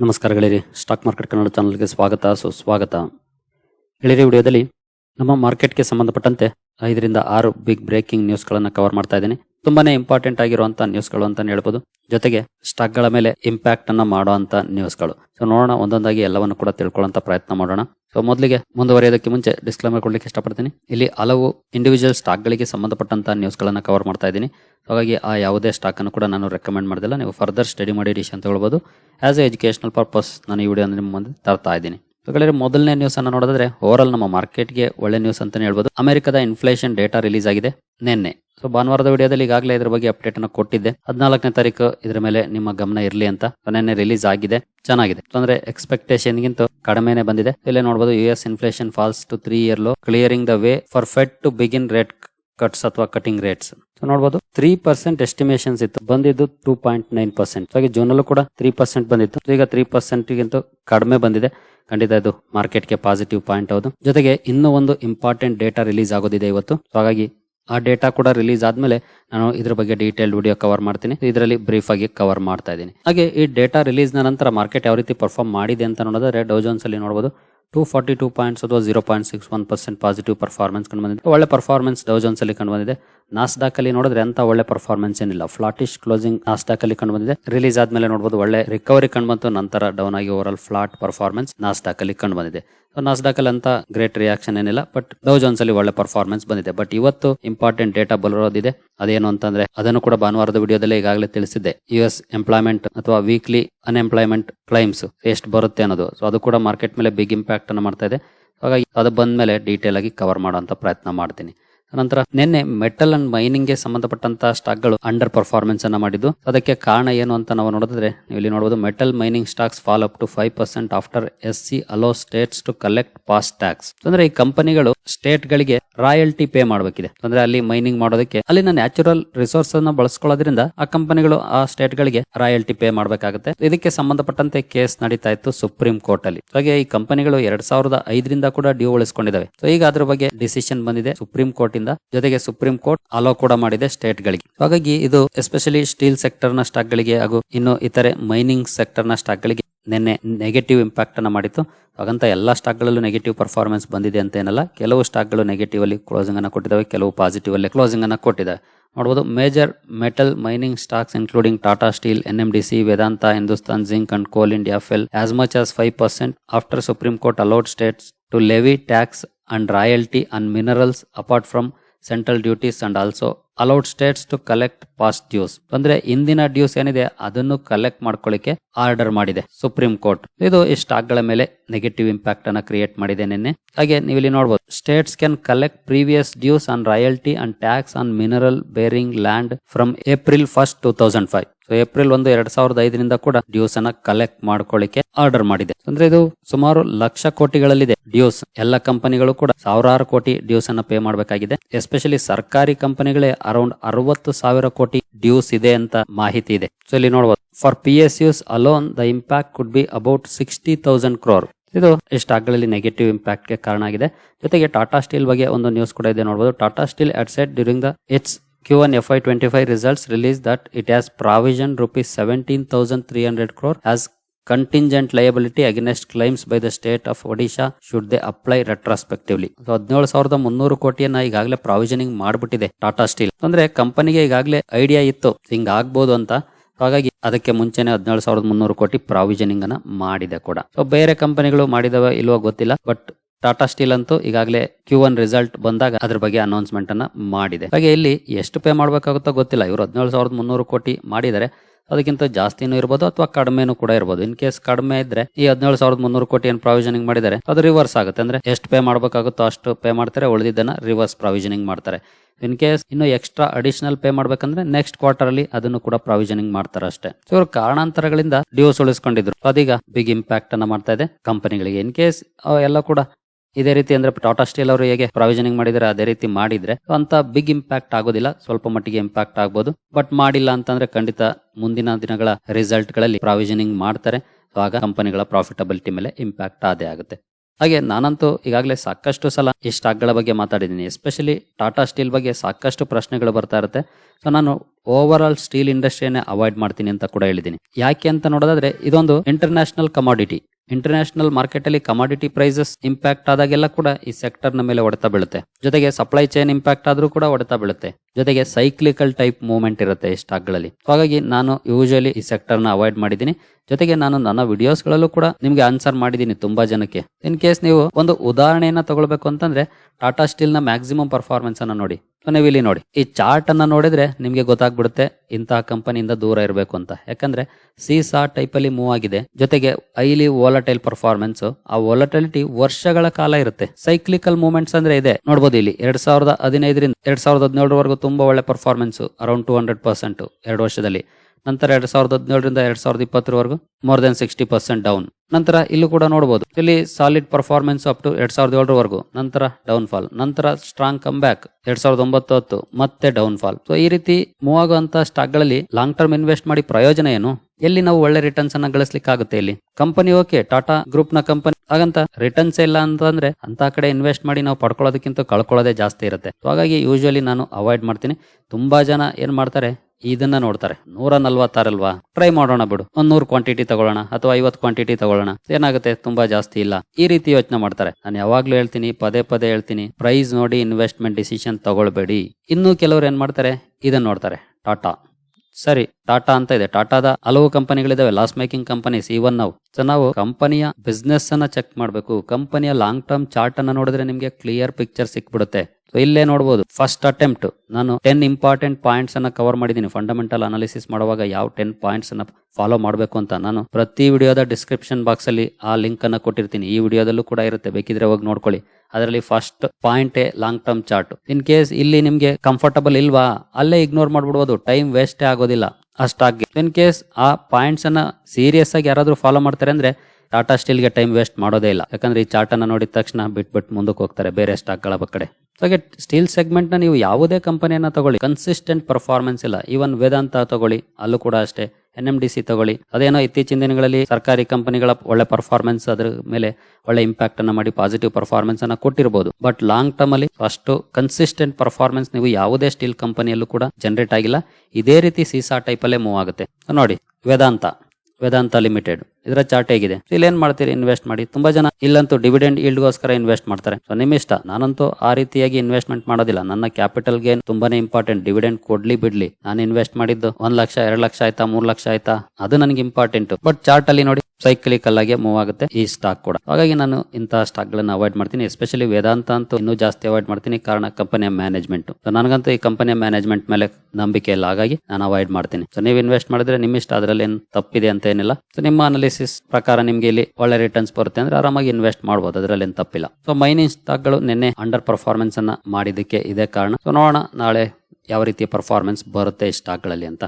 ನಮಸ್ಕಾರ ಗೆಳೆಯರಿ stock market Kannada ಚಾನಲ್ಗೆ ಸ್ವಾಗತ, ಸುಸ್ವಾಗತ. ಗೆಳೆಯರಿ ವಿಡಿಯೋದಲ್ಲಿ ನಮ್ಮ ಮಾರ್ಕೆಟ್ಗೆ ಸಂಬಂಧಪಟ್ಟಂತೆ ಐದರಿಂದ ಆರು ಬಿಗ್ ಬ್ರೇಕಿಂಗ್ ನ್ಯೂಸ್ಗಳನ್ನು ಕವರ್ ಮಾಡ್ತಾ ಇದ್ದೀನಿ. ತುಂಬಾನೇ ಇಂಪಾರ್ಟೆಂಟ್ ಆಗಿರುವಂತ ನ್ಯೂಸ್ಗಳು ಅಂತ ಹೇಳ್ಬೋದು. ಜೊತೆಗೆ ಸ್ಟಾಕ್ಗಳ ಮೇಲೆ ಇಂಪ್ಯಾಕ್ಟ್ ಅನ್ನ ಮಾಡುವಂತ ನ್ಯೂಸ್ಗಳು ಸೊ ನೋಡೋಣ, ಒಂದೊಂದಾಗಿ ಎಲ್ಲವನ್ನು ಕೂಡ ತಿಳ್ಕೊಳ್ಳೋಂತ ಪ್ರಯತ್ನ ಮಾಡೋಣ. ಸೊ ಮೊದಲಿಗೆ ಮುಂದುವರಿಯೋದಕ್ಕೆ ಮುಂಚೆ ಡಿಸ್ಕ್ಲೇಮರ್ ಕೊಡ್ಲಿಕ್ಕೆ ಇಷ್ಟಪಡ್ತೀನಿ. ಇಲ್ಲಿ ಹಲವು ಇಂಡಿವಿಜುವಲ್ ಸ್ಟಾಕ್ಗಳಿಗೆ ಸಂಬಂಧಪಟ್ಟಂತ ನ್ಯೂಸ್ಗಳನ್ನು ಕವರ್ ಮಾಡ್ತಾ ಇದ್ದೀನಿ. ಹಾಗಾಗಿ ಆ ಯಾವುದೇ ಸ್ಟಾಕ್ ಅನ್ನು ಕೂಡ ನಾನು ರೆಕಮೆಂಡ್ ಮಾಡೋದಿಲ್ಲ. ನೀವು ಫರ್ದರ್ ಸ್ಟಡಿ ಮಾಡಿ ಡಿಶ್ ಅಂತ ಹೇಳ್ಬೋದು ಆಸ್ ಎ ಎಜುಕೇಶನಲ್ ಪರ್ಪಸ್ ನಾನು ಈ ವಿಡಿಯೋ ನಿಮ್ಮ ಮುಂದೆ ತರ್ತಾ ಇದ್ದೀನಿ. ಹಾಗಾದ್ರೆ ಮೊದಲನೇ ನ್ಯೂಸ್ ಅನ್ನು ನೋಡಿದ್ರೆ ಓವರ್ ನಮ್ಮ ಮಾರ್ಕೆಟ್ಗೆ ಒಳ್ಳೆ ನ್ಯೂಸ್ ಅಂತಾನೆ ಹೇಳ್ಬೋದು. ಅಮೆರಿಕದ ಇನ್ಫ್ಲೇಷನ್ ಡೇಟಾ ರಿಲೀಸ್ ಆಗಿದೆ. ನಿನ್ನೆ. ಸೊ ಭಾನುವಾರದ ವಿಡಿಯೋದಲ್ಲಿ ಈಗಾಗಲೇ ಇದ್ರ ಬಗ್ಗೆ ಅಪ್ಡೇಟ್ ಅನ್ನು ಕೊಟ್ಟಿದ್ದೆ. ಹದಿನಾಲ್ಕನೇ ತಾರೀಕು ಇದ್ರ ಮೇಲೆ ನಿಮ್ಮ ಗಮನ ಇರಲಿ ಅಂತ So, ರಿಲೀಸ್ ಆಗಿದೆ. ಚೆನ್ನಾಗಿದೆ. ಅಂದ್ರೆ ಎಕ್ಸ್ಪೆಕ್ಟೇಷನ್ ಗಿಂತ ಕಡಿಮೆನೆ ಬಂದಿದೆ. ಇಲ್ಲೇ ನೋಡಬಹುದು U S inflation falls to three year low clearing the way for Fed to begin rate cuts ಅಥವಾ ಕಟಿಂಗ್ ರೇಟ್ಸ್ ಸೊ ನೋಡಬಹುದು ತ್ರೀ ಪರ್ಸೆಂಟ್ ಎಸ್ಟಿಮೇಷನ್ಸ್ ಇತ್ತು. ಬಂದಿದ್ದು ಟೂ ಪಾಯಿಂಟ್ ನೈನ್ ಪರ್ಸೆಂಟ್ ಹಾಗೆ ಜೂನ್ ಅಲ್ಲೂ ಕೂಡ ತ್ರೀ ಪರ್ಸೆಂಟ್ ಬಂದಿತ್ತು. ಈಗ ತ್ರೀ ಪರ್ಸೆಂಟ್ ಗಿಂತ ಕಡಿಮೆ ಬಂದಿದೆ. ಖಂಡಿತ ಇದು ಮಾರ್ಕೆಟ್ಗೆ ಪಾಸಿಟಿವ್ ಪಾಯಿಂಟ್ ಹೌದು. ಜೊತೆಗೆ ಇನ್ನೂ ಒಂದು ಇಂಪಾರ್ಟೆಂಟ್ ಡೇಟಾ ರಿಲೀಸ್ ಆಗೋದಿದೆ ಇವತ್ತು. ಹಾಗಾಗಿ ಆ ಡೇಟಾ ಕೂಡ ರಿಲೀಸ್ ಆದ್ಮೇಲೆ ನಾನು ಇದ್ರ ಬಗ್ಗೆ ಡೀಟೇಲ್ ವಿಡಿಯೋ ಕವರ್ ಮಾಡ್ತೀನಿ. ಇದರಲ್ಲಿ ಬ್ರೀಫ್ ಆಗಿ ಕವರ್ ಮಾಡ್ತಾ ಇದ್ದೀನಿ. ಹಾಗೆ ಈ ಡೇಟಾ ರಿಲೀಸ್ನ ನಂತರ ಮಾರ್ಕೆಟ್ ಯಾವ ರೀತಿ ಪರ್ಫಾರ್ಮ್ ಮಾಡಿದೆ ಅಂತ ನೋಡಿದ್ರೆ ಡೌ ಜೋನ್ಸ್ ಅಲ್ಲಿ ನೋಡಬಹುದು ಟೂ ಫಾರ್ಟಿ ಟೂ ಪಾಯಿಂಟ್ಸ್ ಅಥವಾ zero point six one percent positive performance ಕಂಡು ಬಂದಿದೆ. ಒಳ್ಳೆ ಪರ್ಫಾರ್ಮೆನ್ಸ್ ಡೌ ಜೋನ್ಸ್ ಅಲ್ಲಿ ಕಂಡು ಬಂದಿದೆ. ನಾಸ್ಡಾಕ್ ಅಲ್ಲಿ ನೋಡಿದ್ರೆ ಅಂತ ಒಳ್ಳೆ ಪರ್ಫಾರ್ಮೆನ್ಸ್ ಏನಿಲ್ಲ. ಫ್ಲಾಟಿಶ್ ಕ್ಲೋಸಿಂಗ್ ನಾಸ್ಡಾಕ್ ಅಲ್ಲಿ ಕಂಡು ಬಂದಿದೆ. ರಿಲೀಸ್ ಆದ್ಮೇಲೆ ನೋಡಬಹುದು ಒಳ್ಳೆ ರಿಕವರಿ ಕಂಡು ಬಂತು. ನಂತರ ಡೌನ್ ಆಗಿ over all flat performance Nasdaq ಕಂಡು ಬಂದಿದೆ. ನಾಸ್ಡಾಕ್ ಅಲ್ಲಿ ಅಂತ ಗ್ರೇಟ್ ರಿಯಾಕ್ಷನ್ ಏನಿಲ್ಲ ಬಟ್ ಡೌ ಜೋನ್ಸ್ ಅಲ್ಲಿ ಒಳ್ಳೆ ಪರ್ಫಾರ್ಮೆನ್ಸ್ ಬಂದಿದೆ. ಬಟ್ ಇವತ್ತು ಇಂಪಾರ್ಟೆಂಟ್ ಡೇಟಾ ಬರೋದಿದೆ ಅದೇನು ಅಂತಂದ್ರೆ, ಅದನ್ನು ಕೂಡ ಭಾನುವಾರದ ವಿಡಿಯೋದಲ್ಲಿ ಈಗಾಗಲೇ ತಿಳಿಸಿದ್ದೆ. ಯು ಎಸ್ ಎಂಪ್ಲಾಯ್ಮೆಂಟ್ ಅಥವಾ ವೀಕ್ಲಿ ಅನ್ಎಂಪ್ಲಾಯ್ಮೆಂಟ್ ಕ್ಲೈಮ್ಸ್ ಎಷ್ಟು ಬರುತ್ತೆ ಅನ್ನೋದು. ಸೊ ಅದು ಕೂಡ ಮಾರ್ಕೆಟ್ ಮೇಲೆ ಬಿಗ್ ಇಂಪ್ಯಾಕ್ಟ್ ಅನ್ನು ಮಾಡ್ತಾ ಇದೆ. ಹಾಗಾಗಿ ಅದು ಬಂದ ಮೇಲೆ ಡೀಟೇಲ್ ಆಗಿ ಕವರ್ ಮಾಡುವಂತ ಪ್ರಯತ್ನ ಮಾಡ್ತೀನಿ. ನಂತರ ನಿನ್ನೆ ಮೆಟಲ್ ಅಂಡ್ ಮೈನಿಂಗ್ಗೆ ಸಂಬಂಧಪಟ್ಟಂತ ಸ್ಟಾಕ್ಗಳು ಅಂಡರ್ ಪರ್ಫಾರ್ಮೆನ್ಸ್ ಅನ್ನ ಮಾಡಿದ್ದು. ಅದಕ್ಕೆ ಕಾರಣ ಏನು ಅಂತ ನಾವು ನೋಡಿದ್ರೆ ನೀವು ಇಲ್ಲಿ ನೋಡಬಹುದು metal mining stocks fall up to five percent after S C allow states to collect pass tax ಅಂದ್ರೆ ಈ ಕಂಪನಿಗಳು ಸ್ಟೇಟ್ ಗಳಿಗೆ ರಾಯಲ್ಟಿ ಪೇ ಮಾಡಬೇಕಿದೆ. ಅಂದ್ರೆ ಅಲ್ಲಿ ಮೈನಿಂಗ್ ಮಾಡೋದಕ್ಕೆ ಅಲ್ಲಿನ ನ್ಯಾಚುರಲ್ ರಿಸೋರ್ಸ್ ಅನ್ನ ಬಳಸ್ಕೊಳ್ಳೋದ್ರಿಂದ ಆ ಕಂಪನಿಗಳು ಆ ಸ್ಟೇಟ್ ಗಳಿಗೆ ರಾಯಲ್ಟಿ ಪೇ ಮಾಡಬೇಕಾಗುತ್ತೆ. ಇದಕ್ಕೆ ಸಂಬಂಧಪಟ್ಟಂತೆ ಕೇಸ್ ನಡೀತಾ ಇತ್ತು ಸುಪ್ರೀಂ ಕೋರ್ಟ್ ಅಲ್ಲಿ. ಹಾಗೆ ಈ ಕಂಪನಿಗಳು ಎರಡ್ ಸಾವಿರದ ಐದರಿಂದ ಕೂಡ ಡ್ಯೂ ಉಳಿಸ್ಕೊಂಡಿದ್ದಾವೆ. ಸೊ ಈಗ ಅದ್ರ ಬಗ್ಗೆ ಡಿಸಿಷನ್ ಬಂದಿದೆ ಸುಪ್ರೀಂ ಕೋರ್ಟ್ ಇಂದ. ಜೊತೆಗೆ ಸುಪ್ರೀಂ ಕೋರ್ಟ್ ಅಲೋ ಕೂಡ ಮಾಡಿದೆ ಸ್ಟೇಟ್ ಗಳಿಗೆ. ಹಾಗಾಗಿ ಇದು ಎಸ್ಪೆಷಲಿ ಸ್ಟೀಲ್ ಸೆಕ್ಟರ್ನ ಸ್ಟಾಕ್ ಗಳಿಗೆ ಹಾಗೂ ಇನ್ನು ಇತರೆ ಮೈನಿಂಗ್ ಸೆಕ್ಟರ್ನ ಸ್ಟಾಕ್ ಗಳಿಗೆ ನಿನ್ನೆ ನೆಗೆಟಿವ್ ಇಂಪ್ಯಾಕ್ಟನ್ನು ಮಾಡಿತ್ತು. ಹಾಗಂತ ಎಲ್ಲ ಸ್ಟಾಕ್ಗಳಲ್ಲೂ ನೆಗೆಟಿವ್ ಪರ್ಫಾರ್ಮೆನ್ಸ್ ಬಂದಿದೆ ಅಂತ ಏನಲ್ಲ. ಕೆಲವು ಸ್ಟಾಕ್ಗಳು ನೆಗೆಟಿವಲ್ಲಿ ಕ್ಲೋಸಿಂಗನ್ನು ಕೊಟ್ಟಿದ್ದಾವೆ ಕೆಲವು ಪಾಸಿಟಿವ್ ಅಲ್ಲಿ ಕ್ಲೋಸಿಂಗ್ ಅನ್ನು ಕೊಟ್ಟಿದ್ದಾವೆ ನೋಡಬಹುದು major metal mining stocks including Tata Steel N M D C Vedanta Hindustan Zinc and Coal India fell as much as five percent after Supreme Court allowed states to levy tax and royalty and minerals apart from central duties and also allowed states to collect past dues ಅಂದ್ರೆ ಇಂದಿನ dues ಏನಿದೆ, ಅದನ್ನು collect ಮಾಡ್ಕೊಳ್ಳಿಕ್ಕೆ order ಮಾಡಿದೆ supreme court ಇದು ಈ ಸ್ಟಾಕ್ಗಳ ಮೇಲೆ ನೆಗೆಟಿವ್ ಇಂಪ್ಯಾಕ್ಟ್ ಅನ್ನ ಕ್ರಿಯೇಟ್ ಮಾಡಿದೆ ನಿನ್ನೆ. ಹಾಗೆ ನೀವು ಇಲ್ಲಿ ನೋಡಬಹುದು states can collect previous dues on royalty and tax on mineral bearing land from April first two thousand five so April ಒಂದು ಎರಡ್ ಸಾವಿರದ ಐದರಿಂದ ಕೂಡ ಡ್ಯೂಸ್ ಅನ್ನ ಕಲೆಕ್ಟ್ ಮಾಡ್ಕೊಳ್ಳಿಕ್ಕೆ ಆರ್ಡರ್ ಮಾಡಿದೆ. ಅಂದ್ರೆ ಇದು ಸುಮಾರು ಲಕ್ಷ ಕೋಟಿಗಳಲ್ಲಿದೆ ಡ್ಯೂಸ್. ಎಲ್ಲ ಕಂಪನಿಗಳು ಕೂಡ ಸಾವಿರಾರು ಕೋಟಿ ಡ್ಯೂಸ್ ಅನ್ನ ಪೇ ಮಾಡಬೇಕಾಗಿದೆ. ಎಸ್ಪೆಷಲಿ ಸರ್ಕಾರಿ ಕಂಪನಿಗಳೇ ಅರೌಂಡ್ ಅರವತ್ತು ಸಾವಿರ ಕೋಟಿ ಡ್ಯೂಸ್ ಇದೆ ಅಂತ ಮಾಹಿತಿ ಇದೆ. ಸೊ ಇಲ್ಲಿ ನೋಡಬಹುದು for P S Us alone the impact could be about sixty thousand crore ಇದು ಸ್ಟಾಕ್ಗಳಲ್ಲಿ ನೆಗೆಟಿವ್ ಇಂಪ್ಯಾಕ್ಟ್ಗೆ ಕಾರಣ ಆಗಿದೆ. ಜೊತೆಗೆ ಟಾಟಾ ಸ್ಟೀಲ್ ಬಗ್ಗೆ ಒಂದು ನ್ಯೂಸ್ ಕೂಡ ಇದೆ ನೋಡಬಹುದು Tata Steel at set during the its Q1 FY25 results released that it has provision rupees 17,300 crore as contingent liability against claims by the state of Odisha should they apply retrospectively. So ಹದಿನೇಳು ಸಾವಿರದ ಮುನ್ನೂರು ಕೋಟಿಯನ್ನ ಈಗಾಗಲೇ provisioning ಮಾಡಿಬಿಟ್ಟಿದೆ Tata steel ಅಂದ್ರೆ ಕಂಪನಿಗೆ ಈಗಾಗಲೇ idea ಇತ್ತು ಹಿಂಗ್ ಆಗ್ಬೋದು ಅಂತ ಹಾಗಾಗಿ ಅದಕ್ಕೆ ಮುಂಚೆನೆ ಹದಿನೇಳು ಸಾವಿರದ ಮುನ್ನೂರು ಕೋಟಿ ಪ್ರಾವಿಷನಿಂಗ್ ಅನ್ನ ಮಾಡಿದೆ ಕೂಡ ಸೊ ಬೇರೆ ಕಂಪನಿಗಳು ಮಾಡಿದವ ಇಲ್ವೋ ಗೊತ್ತಿಲ್ಲ ಬಟ್ ಟಾಟಾ ಸ್ಟೀಲ್ ಅಂತೂ ಈಗಾಗಲೇ ಕ್ಯೂ ಒನ್ ರಿಸಲ್ಟ್ ಬಂದಾಗ ಅದ್ರ ಬಗ್ಗೆ ಅನೌನ್ಸ್ಮೆಂಟ್ ಅನ್ನ ಮಾಡಿದೆ. ಹಾಗೆ ಇಲ್ಲಿ ಎಷ್ಟು ಪೇ ಮಾಡಬೇಕಾಗುತ್ತೋ ಗೊತ್ತಿಲ್ಲ. ಇವರು ಹದಿನೇಳು ಸಾವಿರದ ಮುನ್ನೂರು ಕೋಟಿ ಮಾಡಿದರೆ ಅದಕ್ಕಿಂತ ಜಾಸ್ತಿನೂ ಇರ್ಬೋದು ಅಥವಾ ಕಡಿಮೆನೂ ಕೂಡ ಇರ್ಬೋದು. ಇನ್ ಕೇಸ್ ಕಡಿಮೆ ಇದ್ರೆ ಈ ಹದಿನೇಳು ಸಾವಿರದ ಮುನ್ನೂರು ಕೋಟಿ ಏನು ಪ್ರಾವಿಷನಿಂಗ್ ಮಾಡಿದರೆ ಅದು ರಿವರ್ಸ್ ಆಗುತ್ತೆ. ಅಂದ್ರೆ ಎಷ್ಟು ಪೇ ಮಾಡಬೇಕಾಗುತ್ತೋ ಅಷ್ಟು ಪೇ ಮಾಡ್ತಾರೆ, ಉಳಿದಿದ್ದನ್ನ ರಿವರ್ಸ್ ಪ್ರಾವಿಷನಿಂಗ್ ಮಾಡ್ತಾರೆ. ಇನ್ ಕೇಸ್ ಇನ್ನು ಎಕ್ಸ್ಟ್ರಾ ಅಡಿಷನಲ್ ಪೇ ಮಾಡ್ಬೇಕಂದ್ರೆ ನೆಕ್ಸ್ಟ್ ಕ್ವಾರ್ಟರ್ ಅಲ್ಲಿ ಅದನ್ನು ಕೂಡ ಪ್ರಾವಿಷನಿಂಗ್ ಮಾಡ್ತಾರೆ ಅಷ್ಟೇ. ಇವರು ಕಾರಣಾಂತರಗಳಿಂದ ಡ್ಯೂಸ್ ಉಳಿಸ್ಕೊಂಡಿದ್ರು. ಅದೀಗ ಬಿಗ್ ಇಂಪ್ಯಾಕ್ಟ್ ಅನ್ನ ಮಾಡ್ತಾ ಇದೆ ಕಂಪನಿಗಳಿಗೆ ಇನ್ ಕೇಸ್ ಎಲ್ಲ ಕೂಡ ಇದೇ ರೀತಿ ಅಂದ್ರೆ ಟಾಟಾ ಸ್ಟೀಲ್ ಅವರು ಹೇಗೆ ಪ್ರಾವಿಷನಿಂಗ್ ಮಾಡಿದ್ರೆ, ಅದೇ ರೀತಿ ಮಾಡಿದ್ರೆ ಅಂತ ಬಿಗ್ ಇಂಪ್ಯಾಕ್ಟ್ ಆಗೋದಿಲ್ಲ. ಸ್ವಲ್ಪ ಮಟ್ಟಿಗೆ ಇಂಪ್ಯಾಕ್ಟ್ ಆಗ್ಬೋದು. ಬಟ್ ಮಾಡಿಲ್ಲ ಅಂತಂದ್ರೆ ಖಂಡಿತ ಮುಂದಿನ ದಿನಗಳ ರಿಸಲ್ಟ್ಗಳಲ್ಲಿ ಪ್ರಾವಿಷನಿಂಗ್ ಮಾಡ್ತಾರೆ. ಆಗ ಕಂಪನಿಗಳ ಪ್ರಾಫಿಟಬಿಲಿಟಿ ಮೇಲೆ ಇಂಪ್ಯಾಕ್ಟ್ ಆದೇ ಆಗುತ್ತೆ. ಹಾಗೆ ನಾನಂತೂ ಈಗಾಗಲೇ ಸಾಕಷ್ಟು ಸಲ ಈ ಸ್ಟಾಕ್ಗಳ ಬಗ್ಗೆ ಮಾತಾಡಿದ್ದೀನಿ. ಎಸ್ಪೆಷಲಿ ಟಾಟಾ ಸ್ಟೀಲ್ ಬಗ್ಗೆ ಸಾಕಷ್ಟು ಪ್ರಶ್ನೆಗಳು ಬರ್ತಾ ಇರುತ್ತೆ. ಸೊ ನಾನು ಓವರ್ ಆಲ್ ಸ್ಟೀಲ್ ಇಂಡಸ್ಟ್ರಿಯನ್ನೇ ಅವಾಯ್ಡ್ ಮಾಡ್ತೀನಿ ಅಂತ ಕೂಡ ಹೇಳಿದ್ದೀನಿ. ಯಾಕೆ ಅಂತ ನೋಡೋದಾದ್ರೆ, ಇದೊಂದು ಇಂಟರ್ನ್ಯಾಷನಲ್ ಕಮಾಡಿಟಿ ಇಂಟರ್ನ್ಯಾಷನಲ್ ಮಾರ್ಕೆಟ್ ಅಲ್ಲಿ ಕಮಾಡಿಟಿ ಪ್ರೈಸಸ್ ಇಂಪ್ಯಾಕ್ಟ್ ಆದಾಗೆಲ್ಲ ಕೂಡ ಈ ಸೆಕ್ಟರ್ನ ಮೇಲೆ ಹೊಡೆತ ಬೀಳುತ್ತೆ. ಜೊತೆಗೆ ಸಪ್ಲೈ ಚೈನ್ ಇಂಪ್ಯಾಕ್ಟ್ ಆದ್ರೂ ಕೂಡ ಹೊಡೆತ ಬೀಳುತ್ತೆ. ಜೊತೆಗೆ ಸೈಕ್ಲಿಕಲ್ ಟೈಪ್ ಮೂವ್ಮೆಂಟ್ ಇರುತ್ತೆ ಈ ಸ್ಟಾಕ್ಗಳಲ್ಲಿ. ಹಾಗಾಗಿ ನಾನು ಯೂಶಲಿ ಈ ಸೆಕ್ಟರ್ನ ಅವಾಯ್ಡ್ ಮಾಡಿದ್ದೀನಿ. ಜೊತೆಗೆ ನಾನು ನನ್ನ ವಿಡಿಯೋಸ್ ಗಳಲ್ಲೂ ಕೂಡ ನಿಮ್ಗೆ ಆನ್ಸರ್ ಮಾಡಿದ್ದೀನಿ ತುಂಬಾ ಜನಕ್ಕೆ. ಇನ್ ಕೇಸ್ ನೀವು ಒಂದು ಉದಾಹರಣೆಯನ್ನ ತಗೊಳ್ಬೇಕು ಅಂತಂದ್ರೆ ಟಾಟಾ ಸ್ಟೀಲ್ನ ಮ್ಯಾಕ್ಸಿಮಮ್ ಪರ್ಫಾರ್ಮೆನ್ಸ್ ಅನ್ನ ನೋಡಿ. ನೀವು ಇಲ್ಲಿ ನೋಡಿ. ಈ ಚಾರ್ಟ್ ಅನ್ನ ನೋಡಿದ್ರೆ ನಿಮಗೆ ಗೊತ್ತಾಗ್ಬಿಡುತ್ತೆ ಇಂತಹ ಕಂಪನಿಯಿಂದ ದೂರ ಇರಬೇಕು ಅಂತ. ಯಾಕಂದ್ರೆ ಸೀಸಾ ಟೈಪ್ ಅಲ್ಲಿ ಮೂವ್ ಆಗಿದೆ. ಜೊತೆಗೆ ಐಲಿ ವೋಲಟೈಲ್ ಪರ್ಫಾರ್ಮೆನ್ಸ್ ಆ ವೋಲಟೈಲಿಟಿ ವರ್ಷಗಳ ಕಾಲ ಇರುತ್ತೆ. ಸೈಕ್ಲಿಕಲ್ ಮೂವ್ಮೆಂಟ್ಸ್ ಅಂದ್ರೆ ಇದೆ. ನೋಡಬಹುದು ಇಲ್ಲಿ ಎರಡ್ ಸಾವಿರದ ಹದಿನೈದರಿಂದ ಎರಡ್ ಸಾವಿರದ ಹದಿನೇಳರವರೆಗೂ ತುಂಬಾ ಒಳ್ಳೆ performance around two hundred percent ಎರಡು ವರ್ಷದಲ್ಲಿ. ನಂತರ ಎರಡ್ ಸಾವಿರದ ಹದಿನೇಳರಿಂದ ಎರಡ್ ಸಾವಿರದ ಇಪ್ಪತ್ತರವರೆಗೂ more than sixty percent down ನಂತರ ಇಲ್ಲೂ ಕೂಡ ನೋಡಬಹುದು ಇಲ್ಲಿ ಸಾಲಿಡ್ ಪರ್ಫಾರ್ಮೆನ್ಸ್ ಅಪ್ ಟು ಎರಡ್ ಸಾವಿರದ ಏಳರವರೆಗೂ. ನಂತರ ಡೌನ್ ಫಾಲ್ ನಂತರ ಸ್ಟ್ರಾಂಗ್ ಕಮ್ ಬ್ಯಾಕ್ ಎರಡ್ ಸಾವಿರದ ಒಂಬತ್ತು ಹತ್ತು ಮತ್ತೆ ಡೌನ್ ಫಾಲ್ ಸೊ ಈ ರೀತಿ ಮೂವ್ ಆಗುವಂತ ಸ್ಟಾಕ್ಗಳಲ್ಲಿ ಲಾಂಗ್ ಟರ್ಮ್ ಇನ್ವೆಸ್ಟ್ ಮಾಡಿ ಪ್ರಯೋಜನ ಏನು? ಎಲ್ಲಿ ನಾವು ಒಳ್ಳೆ ರಿಟರ್ನ್ಸ್ ಅನ್ನ ಗಳಿಸ್ಲಿಕ್ಕೆ ಆಗುತ್ತೆ ಇಲ್ಲಿ? ಕಂಪನಿ ಓಕೆ ಟಾಟಾ ಗ್ರೂಪ್ನ ಕಂಪನಿ ಹಾಗಂತ ರಿಟರ್ನ್ಸ್ ಇಲ್ಲ ಅಂತಂದ್ರೆ ಅಂತ ಕಡೆ ಇನ್ವೆಸ್ಟ್ ಮಾಡಿ ನಾವು ಪಡ್ಕೊಳ್ಳೋದಕ್ಕಿಂತ ಕಳ್ಕೊಳ್ಳೋದೇ ಜಾಸ್ತಿ ಇರುತ್ತೆ. ಹಾಗಾಗಿ ಯೂಶುವಲಿ ನಾನು ಅವಾಯ್ಡ್ ಮಾಡ್ತೀನಿ. ತುಂಬಾ ಜನ ಏನ್ ಮಾಡ್ತಾರೆ? ಇದನ್ನ ನೋಡ್ತಾರೆ. ನೂರ ನಲ್ವತ್ತಾರಲ್ವಾ? ಟ್ರೈ ಮಾಡೋಣ ಬಿಡು. ಒಂದ್ ನೂರು ಕ್ವಾಂಟಿಟಿ ತಗೊಳ್ಳೋಣ ಅಥವಾ ಐವತ್ತು ಕ್ವಾಂಟಿಟಿ ತಗೊಳ್ಳೋಣ. ಏನಾಗುತ್ತೆ? ತುಂಬಾ ಜಾಸ್ತಿ ಇಲ್ಲ. ಈ ರೀತಿ ಯೋಚನೆ ಮಾಡ್ತಾರೆ. ನಾನು ಯಾವಾಗ್ಲೂ ಹೇಳ್ತೀನಿ, ಪದೇ ಪದೇ ಹೇಳ್ತೀನಿ ಪ್ರೈಸ್ ನೋಡಿ ಇನ್ವೆಸ್ಟ್ಮೆಂಟ್ ಡಿಸಿಷನ್ ತಗೊಳ್ಬೇಡಿ. ಇನ್ನು ಕೆಲವರು ಏನ್ ಮಾಡ್ತಾರೆ? ಇದನ್ನ ನೋಡ್ತಾರೆ. ಟಾಟಾ ಸರಿ ಟಾಟಾ ಅಂತ ಇದೆ. ಟಾಟಾದ ಹಲವು ಕಂಪನಿಗಳಿದಾವೆ. ಲಾಸ್ ಮೇಕಿಂಗ್ ಕಂಪನೀಸ್ ಇವನ್ ನಾವು. ಸೊ ನಾವು ಕಂಪನಿಯ ಬಿಸ್ನೆಸ್ ಅನ್ನ ಚೆಕ್ ಮಾಡಬೇಕು. ಕಂಪನಿಯ ಲಾಂಗ್ ಟರ್ಮ್ ಚಾರ್ಟ್ ಅನ್ನ ನೋಡಿದ್ರೆ ನಿಮಗೆ ಕ್ಲಿಯರ್ ಪಿಕ್ಚರ್ ಸಿಕ್ಬಿಡುತ್ತೆ. ಇಲ್ಲೇ ನೋಡಬಹುದು ಫಸ್ಟ್ ಅಟೆಂಪ್ಟ್ ನಾನು ಟೆನ್ ಇಂಪಾರ್ಟೆಂಟ್ ಪಾಯಿಂಟ್ಸ್ ಅನ್ನ ಕವರ್ ಮಾಡಿದ್ದೀನಿ ಫಂಡಮೆಂಟಲ್ ಅನಾಲಿಸಿಸ್ ಮಾಡುವಾಗ ಯಾವ ಟೆನ್ ಪಾಯಿಂಟ್ಸ್ ಅನ್ನ ಫಾಲೋ ಮಾಡಬೇಕು ಅಂತ ನಾನು ಪ್ರತಿ ವಿಡಿಯೋದ ಡಿಸ್ಕ್ರಿಪ್ಷನ್ ಬಾಕ್ಸ್ ಅಲ್ಲಿ ಆ ಲಿಂಕ್ ಅನ್ನ ಕೊಟ್ಟಿರ್ತೀನಿ. ಈ ವಿಡಿಯೋದಲ್ಲೂ ಕೂಡ ಇರುತ್ತೆ. ಬೇಕಿದ್ರೆ ಹೋಗಿ ನೋಡ್ಕೊಳ್ಳಿ. ಅದರಲ್ಲಿ first point long term chart in case ಇಲ್ಲಿ ನಿಮ್ಗೆ ಕಂಫರ್ಟಬಲ್ ಇಲ್ವಾ, ಅಲ್ಲೇ ಇಗ್ನೋರ್ ಮಾಡ್ಬಿಡ್ಬೋದು. ಟೈಮ್ ವೇಸ್ಟ್ ಆಗೋದಿಲ್ಲ ಅಷ್ಟಾಗಿ. ಇನ್ ಕೇಸ್ ಆ ಪಾಯಿಂಟ್ಸ್ ಅನ್ನ ಸೀರಿಯಸ್ ಆಗಿ ಯಾರಾದ್ರೂ ಫಾಲೋ ಮಾಡ್ತಾರೆ ಅಂದ್ರೆ ಟಾಟಾ ಸ್ಟೀಲ್ಗೆ ಟೈಮ್ ವೇಸ್ಟ್ ಮಾಡೋದೇ ಇಲ್ಲ. ಯಾಕಂದ್ರೆ ಈ ಚಾರ್ಟ್ ಅನ್ನ ನೋಡಿದ ತಕ್ಷಣ ಬಿಟ್ಬಿಟ್ಟು ಮುಂದಕ್ಕೆ ಹೋಗ್ತಾರೆ ಬೇರೆ ಸ್ಟಾಕ್ಗಳ ಕಡೆ ಹಾಗೆ ಸ್ಟೀಲ್ ಸೆಗ್ಮೆಂಟ್ನ ನೀವು ಯಾವುದೇ ಕಂಪನಿಯನ್ನ ತಗೊಳ್ಳಿ. ಕನ್ಸಿಸ್ಟೆಂಟ್ ಪರ್ಫಾರ್ಮೆನ್ಸ್ ಇಲ್ಲ. ಈವನ್ ವೇದಾಂತ ತಗೊಳ್ಳಿ. ಅಲ್ಲೂ ಕೂಡ ಅಷ್ಟೇ. ಎನ್ ಎಂ ಡಿ ಸಿ ತಗೊಳ್ಳಿ. ಅದೇನೋ ಇತ್ತೀಚಿನ ದಿನಗಳಲ್ಲಿ ಸರ್ಕಾರಿ ಕಂಪನಿಗಳ ಒಳ್ಳೆ ಪರ್ಫಾರ್ಮೆನ್ಸ್ ಅದ್ರ ಮೇಲೆ ಒಳ್ಳೆ ಇಂಪ್ಯಾಕ್ಟ್ ಅನ್ನ ಮಾಡಿ ಪಾಸಿಟಿವ್ ಪರ್ಫಾರ್ಮೆನ್ಸ್ ಅನ್ನ ಕೊಟ್ಟಿರಬಹುದು ಬಟ್ ಲಾಂಗ್ ಟರ್ಮ್ ಅಲ್ಲಿ ಅಷ್ಟು ಕನ್ಸಿಸ್ಟೆಂಟ್ ಪರ್ಫಾರ್ಮೆನ್ಸ್ ನೀವು ಯಾವುದೇ ಸ್ಟೀಲ್ ಕಂಪನಿಯಲ್ಲೂ ಕೂಡ ಜನರೇಟ್ ಆಗಿಲ್ಲ. ಇದೇ ರೀತಿ ಸೀಸಾ ಟೈಪ್ ಅಲ್ಲೇ ಮೂವ್ ಆಗುತ್ತೆ. ನೋಡಿ, ವೇದಾಂತ. ವೇದಾಂತ ಲಿಮಿಟೆಡ್ ಇದರ ಚಾರ್ಟ್ ಹೇಗಿದೆ. ಇಲ್ಲಿ ಏನ್ ಮಾಡ್ತೀರಿ? ಇನ್ವೆಸ್ಟ್ ಮಾಡಿ. ತುಂಬಾ ಜನ ಇಲ್ಲಂತೂ ಡಿವಿಡೆಂಡ್ ಈಲ್ಡ್ಗೋಸ್ಕರ ಇನ್ವೆಸ್ಟ್ ಮಾಡ್ತಾರೆ. ಸೊ ನಿಮ್ ಇಷ್ಟ. ನಾನಂತೂ ಆ ರೀತಿಯಾಗಿ ಇನ್ವೆಸ್ಟ್ಮೆಂಟ್ ಮಾಡೋದಿಲ್ಲ. ನನ್ನ ಕ್ಯಾಪಿಟಲ್ ಗೇನ್ ತುಂಬಾನೇ ಇಂಪಾರ್ಟೆಂಟ್ ಡಿವಿಡೆಂಡ್ ಕೊಡ್ಲಿ ಬಿಡ್ಲಿ. ನಾನು ಇನ್ವೆಸ್ಟ್ ಮಾಡಿದ್ದು ಒಂದ್ ಲಕ್ಷ, ಎರಡ್ ಲಕ್ಷ ಆಯ್ತಾ, ಮೂರ್ ಲಕ್ಷ ಆಯ್ತಾ? ಅದು ನನಗೆ ಇಂಪಾರ್ಟೆಂಟ್ ಬಟ್ ಚಾರ್ಟ್ ಅಲ್ಲಿ ನೋಡಿ ಸೈಕ್ಲಿಕಲ್ ಆಗಿ ಮೂವ್ ಆಗುತ್ತೆ ಈ ಸ್ಟಾಕ್ ಕೂಡ. ಹಾಗಾಗಿ ನಾನು ಇಂತಹ ಸ್ಟಾಕ್ ಗಳನ್ನ ಅವಾಯ್ಡ್ ಮಾಡ್ತೀನಿ. ಎಸ್ಪೆಷಲಿ ವೇದಾಂತ ಅಂತೂ ಇನ್ನೂ ಜಾಸ್ತಿ ಅವಾಯ್ಡ್ ಮಾಡ್ತೀನಿ. ಕಾರಣ ಕಂಪನಿಯ ಮ್ಯಾನೇಜ್ಮೆಂಟ್ ನನಗಂತೂ ಈ ಕಂಪನಿಯ ಮ್ಯಾನೇಜ್ಮೆಂಟ್ ಮೇಲೆ ನಂಬಿಕೆ ಇಲ್ಲ. ಹಾಗಾಗಿ ನಾನು ಅವಾಯ್ಡ್ ಮಾಡ್ತೀನಿ. ಸೊ ನೀವು ಇನ್ವೆಸ್ಟ್ ಮಾಡಿದ್ರೆ ನಿಮ್ಮ ಇಷ್ಟ. ಅದರಲ್ಲಿ ಏನು ತಪ್ಪಿದೆ ಅಂತ ಏನಿಲ್ಲ. ಸೊ ನಿಮ್ಮ ಅನಾಲಿಸಿಸ್ ಪ್ರಕಾರ ನಿಮ್ಗೆ ಇಲ್ಲಿ ಒಳ್ಳೆ ರಿಟರ್ನ್ಸ್ ಬರುತ್ತೆ ಅಂದ್ರೆ ಆರಾಮಾಗಿ ಇನ್ವೆಸ್ಟ್ ಮಾಡಬಹುದು ಅದರಲ್ಲಿ ಏನು ತಪ್ಪಿಲ್ಲ. ಸೊ ಮೈನಿಂಗ್ ಸ್ಟಾಕ್ಗಳು ನಿನ್ನೆ ಅಂಡರ್ ಪರ್ಫಾರ್ಮೆನ್ಸ್ ಅನ್ನ ಮಾಡಿದ್ದಕ್ಕೆ ಇದೇ ಕಾರಣ. ಸೊ ನೋಡೋಣ ನಾಳೆ ಯಾವ ರೀತಿಯ ಪರ್ಫಾರ್ಮೆನ್ಸ್ ಬರುತ್ತೆ ಸ್ಟಾಕ್ಗಳಲ್ಲಿ ಅಂತ.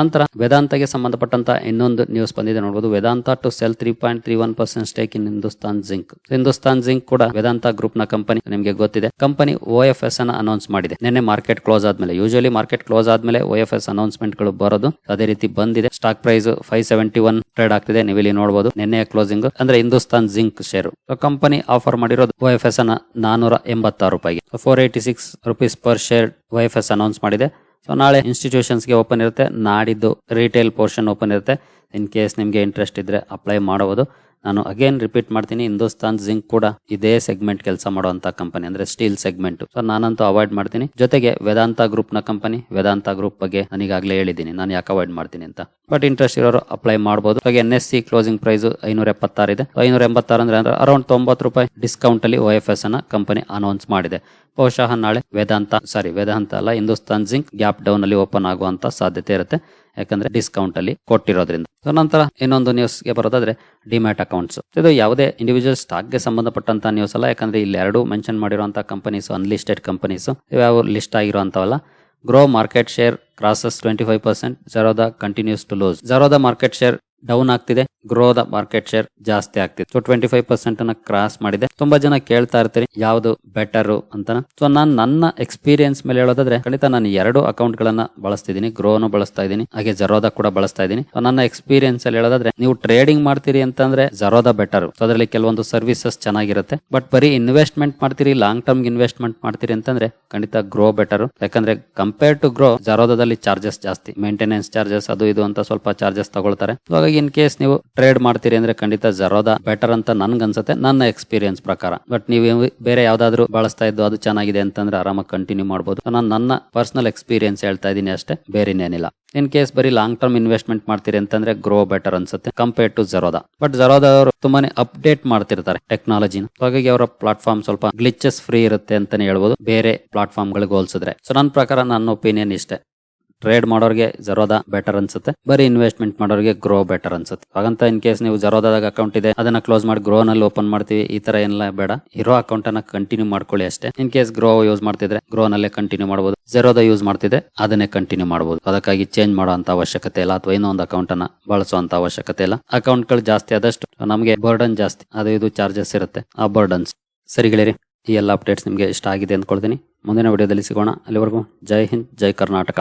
ನಂತರ ವೇದಾಂತಗೆ ಸಂಬಂಧಪಟ್ಟಂತ ಇನ್ನೊಂದು ನ್ಯೂಸ್ ಬಂದಿದೆ. ನೋಡಬಹುದು Vedanta to sell three point three one percent stake in Hindustan Zinc Hindustan Zinc ಕೂಡ ವೇದಾಂತ ಗ್ರೂಪ್ನ ಕಂಪನಿ ನಿಮಗೆ ಗೊತ್ತಿದೆ. ಕಂಪನಿ ಓ ಎಫ್ ಎಸ್ ಅನ್ನ ಅನೌನ್ಸ್ ಮಾಡಿದೆ. ನಿನ್ನೆ ಮಾರ್ಕೆಟ್ ಕ್ಲೋಸ್ ಆದ್ಮೇಲೆ ಯೂಶಲಿ ಮಾರ್ಕೆಟ್ ಕ್ಲೋಸ್ ಆದ್ಮೇಲೆ ಓ ಎಫ್ ಎಸ್ ಅನೌನ್ಸ್ಮೆಂಟ್ಗಳು ಬರೋದು ಅದೇ ರೀತಿ ಬಂದಿದೆ. Stock price five seventy one trade ಆಗ್ತಿದೆ. ನೀವು ಇಲ್ಲಿ ನೋಡಬಹುದು ನಿನ್ನೆ ಕ್ಲೋಸಿಂಗ್ ಅಂದ್ರೆ Hindustan Zinc share company offer ಮಾಡಿರೋದು ಓ ಎಫ್ ಎಸ್ ಅನ್ನ ನಾನೂರ ಎಂಬತ್ತಾರು ರೂಪಾಯಿಗೆ. Four eighty six rupees per share O F S announce ಮಾಡಿದೆ. ಸೊ ನಾಳೆ ಇನ್ಸ್ಟಿಟ್ಯೂಷನ್ಸ್ಗೆ ಓಪನ್ ಇರುತ್ತೆ. ನಾಡಿದ್ದು ರಿಟೇಲ್ ಪೋರ್ಷನ್ ಓಪನ್ ಇರುತ್ತೆ. ಇನ್ ಕೇಸ್ ನಿಮಗೆ ಇಂಟ್ರೆಸ್ಟ್ ಇದ್ದರೆ ಅಪ್ಲೈ ಮಾಡಬಹುದು. ನಾನು ಅಗೇನ್ ರಿಪೀಟ್ ಮಾಡ್ತೀನಿ, ಹಿಂದೂಸ್ತಾನ್ ಜಿಂಕ್ ಕೂಡ ಇದೇ ಸೆಗ್ಮೆಂಟ್ ಕೆಲಸ ಮಾಡುವಂತ ಕಂಪನಿ ಅಂದ್ರೆ ಸ್ಟೀಲ್ ಸೆಗ್ಮೆಂಟ್ ಸೊ ನಾನಂತೂ ಅವಾಯ್ಡ್ ಮಾಡ್ತೀನಿ. ಜೊತೆಗೆ ವೇದಾಂತ ಗ್ರೂಪ್ನ ಕಂಪನಿ ವೇದಾಂತ ಗ್ರೂಪ್ ಬಗ್ಗೆ ನನಗಾಗಲೇ ಹೇಳಿದ್ದೀನಿ ನಾನು ಯಾಕೆ ಅವಾಯ್ಡ್ ಮಾಡ್ತೀನಿ ಅಂತ. ಬಟ್ ಇಂಟ್ರೆಸ್ಟ್ ಇರೋರು ಅಪ್ಲೈ ಮಾಡಬಹುದು ಹಾಗೆ N S C closing price ಐನೂರ ಎಪ್ಪತ್ತಾರು ಇದೆ. ಐನೂರ ಎಂಬತ್ತಾರು ಅಂದ್ರೆ ಅರೌಂಡ್ ತೊಂಬತ್ತು ರೂಪಾಯಿ ಡಿಸ್ಕೌಂಟ್ ಅಲ್ಲಿ ಓ ಎಫ್ ಎಸ್ ಅನ್ನ ಕಂಪನಿ ಅನೌನ್ಸ್ ಮಾಡಿದೆ. ಬಹುಶಃ ನಾಳೆ ವೇದಾಂತ ಸಾರಿ ವೇದಾಂತ ಅಲ್ಲ, ಹಿಂದೂಸ್ತಾನ್ ಜಿಂಕ್ ಗ್ಯಾಪ್ ಡೌನ್ ಅಲ್ಲಿ ಓಪನ್ ಆಗುವಂತ ಸಾಧ್ಯತೆ ಇರುತ್ತೆ. ಯಾಕಂದ್ರೆ ಡಿಸ್ಕೌಂಟ್ ಅಲ್ಲಿ ಕೊಟ್ಟಿರೋದ್ರಿಂದ. ನಂತರ ಇನ್ನೊಂದು ನ್ಯೂಸ್ಗೆ ಬರೋದಾದ್ರೆ ಡಿಮ್ಯಾಟ್ ಅಕೌಂಟ್ಸ್ ಇದು ಯಾವುದೇ ಇಂಡಿವಿಜುವಲ್ ಸ್ಟಾಕ್ಗೆ ಸಂಬಂಧಪಟ್ಟಂತ ನ್ಯೂಸ್ ಅಲ್ಲ, ಯಾಕಂದ್ರೆ ಇಲ್ಲಿ ಎರಡು ಮೆನ್ಷನ್ ಮಾಡಿರುವಂತಹ ಕಂಪನೀಸ್ ಅನ್ಲಿಸ್ಟೆಡ್ ಕಂಪನೀಸ್ ಯಾವ list ಆಗಿರುವಂತವಲ್ಲ. Groww market share crosses twenty five percent Zerodha continues to lose Zerodha market share down ಆಗ್ತಿದೆ. ಗ್ರೋದ ಮಾರ್ಕೆಟ್ ಶೇರ್ ಜಾಸ್ತಿ ಆಗ್ತಿದೆ. ಸೊ ಟ್ವೆಂಟಿ ಫೈವ್ ಪರ್ಸೆಂಟ್ ಅನ್ನ ಕ್ರಾಸ್ ಮಾಡಿದೆ. ತುಂಬಾ ಜನ ಕೇಳ್ತಾ ಇರ್ತೀರಿ, ಯಾವ್ದು ಬೆಟರ್ ಅಂತ ಸೊ ನಾನು ನನ್ನ ಎಕ್ಸ್ಪೀರಿಯನ್ಸ್ ಮೇಲೆ ಹೇಳೋದಾದ್ರೆ, ಖಂಡಿತ ನಾನು ಎರಡು ಅಕೌಂಟ್ ಗಳನ್ನ ಬಳಸ್ತಿದ್ದೀನಿ ಗ್ರೋನು ಬಳಸ್ತಾ ಇದ್ದೀನಿ ಹಾಗೆ ಜರೋದ ಕೂಡ ಬಳಸ್ತಾ ಇದ್ದೀನಿ ನನ್ನ ಎಕ್ಸ್ಪೀರಿಯನ್ಸ್ ಅಲ್ಲಿ ಹೇಳೋದಾದ್ರೆ, ನೀವು ಟ್ರೇಡಿಂಗ್ ಮಾಡ್ತೀರಿ ಅಂತಂದ್ರೆ ಜರೋದ ಬೆಟರ್ ಸೊ ಅದರಲ್ಲಿ ಕೆಲವೊಂದು ಸರ್ವಿಸಸ್ ಚೆನ್ನಾಗಿರುತ್ತೆ. ಬಟ್ ಬರೀ ಇನ್ವೆಸ್ಟ್ಮೆಂಟ್ ಮಾಡ್ತೀರಿ ಲಾಂಗ್ ಟರ್ಮ್ ಇನ್ವೆಸ್ಟ್ಮೆಂಟ್ ಮಾಡ್ತೀರಿ ಅಂತಂದ್ರೆ, ಖಂಡಿತ ಗ್ರೋ ಬೆಟರ್ ಯಾಕಂದ್ರೆ ಕಂಪೇರ್ ಟು ಗ್ರೋ ಜರೋದಲ್ಲಿ ಚಾರ್ಜಸ್ ಜಾಸ್ತಿ. ಮೇಂಟೆನೆನ್ಸ್ ಚಾರ್ಜಸ್ ಅದು ಇದು ಅಂತ ಸ್ವಲ್ಪ ಚಾರ್ಜಸ್ ತಗೊಳ್ತಾರೆ. ಹಾಗಾಗಿ ಇನ್ ಕೇಸ್ ನೀವು ಟ್ರೇಡ್ ಮಾಡ್ತೀರಿ ಅಂದ್ರೆ ಖಂಡಿತ ಜರೋದ ಬೆಟರ್ ಅಂತ ನನ್ಗೆ ಅನ್ಸುತ್ತೆ, ನನ್ನ ಎಕ್ಸ್ಪೀರಿಯನ್ಸ್ ಪ್ರಕಾರ. ಬಟ್ ನೀವು ಬೇರೆ ಯಾವ್ದಾದ್ರು ಬಳಸ್ತಾ ಇದ್ದು ಅದು ಚೆನ್ನಾಗಿದೆ ಅಂತಂದ್ರೆ ಆರಾಮಾಗಿ ಕಂಟಿನ್ಯೂ ಮಾಡಬಹುದು ನಾನು ನನ್ನ ಪರ್ಸನಲ್ ಎಕ್ಸ್ಪೀರಿಯನ್ಸ್ ಹೇಳ್ತಾ ಇದ್ದೀನಿ ಅಷ್ಟೇ, ಬೇರೆ ಇನ್ನೇನಿಲ್ಲ. ಇನ್ ಕೇಸ್ ಬರೀ ಲಾಂಗ್ ಟರ್ಮ್ ಇನ್ವೆಸ್ಟ್ಮೆಂಟ್ ಮಾಡ್ತೀರಿ ಅಂತಂದ್ರೆ ಗ್ರೋ ಬೆಟರ್ ಅನ್ಸುತ್ತೆ compare to Zerodha but Zerodha ಅವರು ತುಂಬಾನೇ ಅಪ್ಡೇಟ್ ಮಾಡ್ತಿರ್ತಾರೆ ಟೆಕ್ನಾಲಜಿನ ಹಾಗಾಗಿ ಅವರ ಪ್ಲಾಟ್ಫಾರ್ಮ್ ಸ್ವಲ್ಪ ಗ್ಲಿಚಸ್ ಫ್ರೀ ಇರುತ್ತೆ ಅಂತಾನೆ ಹೇಳ್ಬೋದು, ಬೇರೆ ಪ್ಲಾಟ್ಫಾರ್ಮ್ ಗಳಿಗೆ ಹೋಲಿಸಿದ್ರೆ. ಸೊ ನನ್ನ ಪ್ರಕಾರ ನನ್ನ ಒಪಿನಿಯನ್ ಇಷ್ಟೇ. ಟ್ರೇಡ್ ಮಾಡೋರಿಗೆ ಜರೋದಾ ಬೆಟರ್ ಅನ್ಸುತ್ತೆ. ಬರೀ ಇನ್ವೆಸ್ಟ್ಮೆಂಟ್ ಮಾಡೋರಿಗೆ ಗ್ರೋ ಬೆಟರ್ ಅನ್ಸುತ್ತೆ. ಹಾಗಂತ ಇನ್ ಕೇಸ್ ನೀವು ಜರೋದಾಗ ಅಕೌಂಟ್ ಇದೆ, ಅದನ್ನ ಕ್ಲೋಸ್ ಮಾಡಿ ಗ್ರೋ ನಲ್ಲಿ ಓಪನ್ ಮಾಡ್ತೀವಿ, ಈ ತರ ಏನಲ್ಲ ಬೇಡ. ಇರೋ ಅಕೌಂಟ್ ಅನ್ನ ಕಂಟಿನ್ಯೂ ಮಾಡ್ಕೊಳ್ಳಿ ಅಷ್ಟೇ. ಇನ್ ಕೇಸ್ ಗ್ರೋ ಯೂಸ್ ಮಾಡ್ತಿದ್ರೆ ಗ್ರೋ ನಲ್ಲೇ ಕಂಟಿನ್ಯೂ ಮಾಡಬಹುದು ಜೆರೋದ ಯೂಸ್ ಮಾಡ್ತಿದೆ, ಅದನ್ನೇ ಕಂಟಿನ್ಯೂ ಮಾಡಬಹುದು ಅದಕ್ಕಾಗಿ ಚೇಂಜ್ ಮಾಡೋ ಅಂತ ಅವಶ್ಯಕತೆ ಇಲ್ಲ, ಅಥವಾ ಇನ್ನೊಂದು ಅಕೌಂಟ್ ಅನ್ನ ಬಳಸುವಂತ ಅವಶ್ಯಕತೆ ಇಲ್ಲ. ಅಕೌಂಟ್ಗಳು ಜಾಸ್ತಿ ಆದಷ್ಟು ನಮಗೆ ಬರ್ಡನ್ ಜಾಸ್ತಿ. ಅದು ಇದು ಚಾರ್ಜಸ್ ಇರುತ್ತೆ. ಆ ಬರ್ಡನ್ಸ್ ಸರಿ ಗೆಳೆಯರಿ, ಈ ಎಲ್ಲ ಅಪ್ಡೇಟ್ಸ್ ನಿಮಗೆ ಇಷ್ಟ ಆಗಿದೆ ಅಂದ್ಕೊಳ್ತೀನಿ. ಮುಂದಿನ ವಿಡಿಯೋದಲ್ಲಿ ಸಿಗೋಣ. ಅಲ್ಲಿವರೆಗೂ ಜೈ ಹಿಂದ್, ಜೈ ಕರ್ನಾಟಕ.